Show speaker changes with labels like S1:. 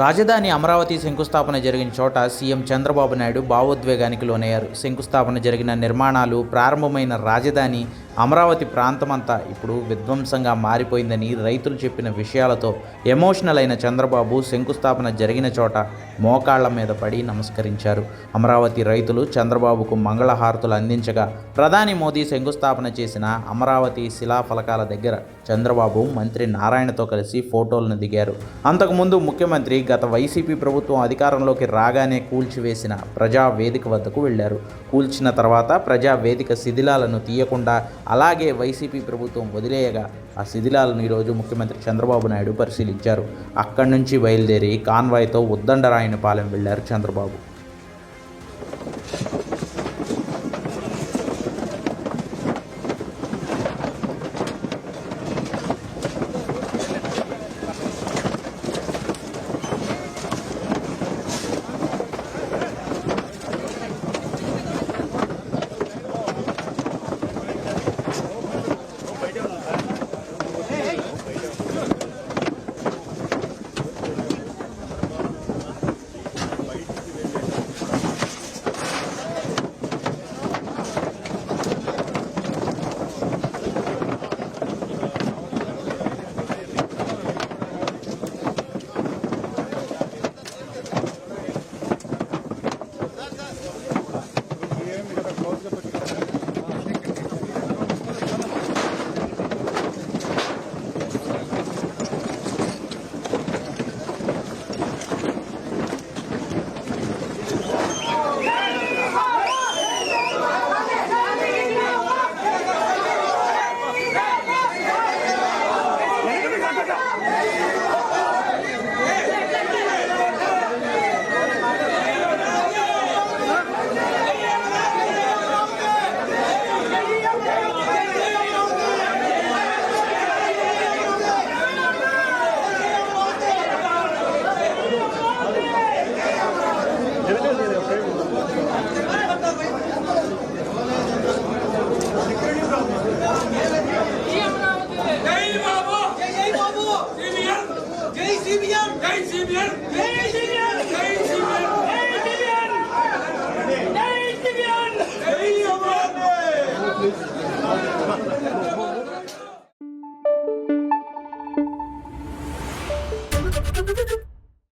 S1: రాజధాని అమరావతి శంకుస్థాపన జరిగిన చోట సీఎం చంద్రబాబు నాయుడు భావోద్వేగానికి లోనయ్యారు. శంకుస్థాపన జరిగిన నిర్మాణాలు ప్రారంభమైన రాజధాని అమరావతి ప్రాంతమంతా ఇప్పుడు విధ్వంసంగా మారిపోయిందని రైతులు చెప్పిన విషయాలతో ఎమోషనల్ అయిన చంద్రబాబు శంకుస్థాపన జరిగిన చోట మోకాళ్ళ మీద పడి నమస్కరించారు. అమరావతి రైతులు చంద్రబాబుకు మంగళహారతులు అందించగా ప్రధాని మోదీ శంకుస్థాపన చేసిన అమరావతి శిలాఫలకాల దగ్గర చంద్రబాబు మంత్రి నారాయణతో కలిసి ఫోటోలను దిగారు. అంతకుముందు ముఖ్యమంత్రి గత వైసీపీ ప్రభుత్వం అధికారంలోకి రాగానే కూల్చివేసిన ప్రజా వేదిక వద్దకు వెళ్ళారు కూల్చిన తర్వాత ప్రజా వేదిక శిథిలాలను తీయకుండా అలాగే వైసీపీ ప్రభుత్వం వదిలేయగా ఆ శిథిలాలను ఈరోజు ముఖ్యమంత్రి చంద్రబాబు నాయుడు పరిశీలించారు. అక్కడి నుంచి బయలుదేరి కాన్వాయ్తో ఉద్దండరాయనపాలెం వెళ్ళారు చంద్రబాబు. सीबीएम जय सीबीएम जय सीबीएम जय सीबीएम जय सीबीएम जय सीबीएम जय अमर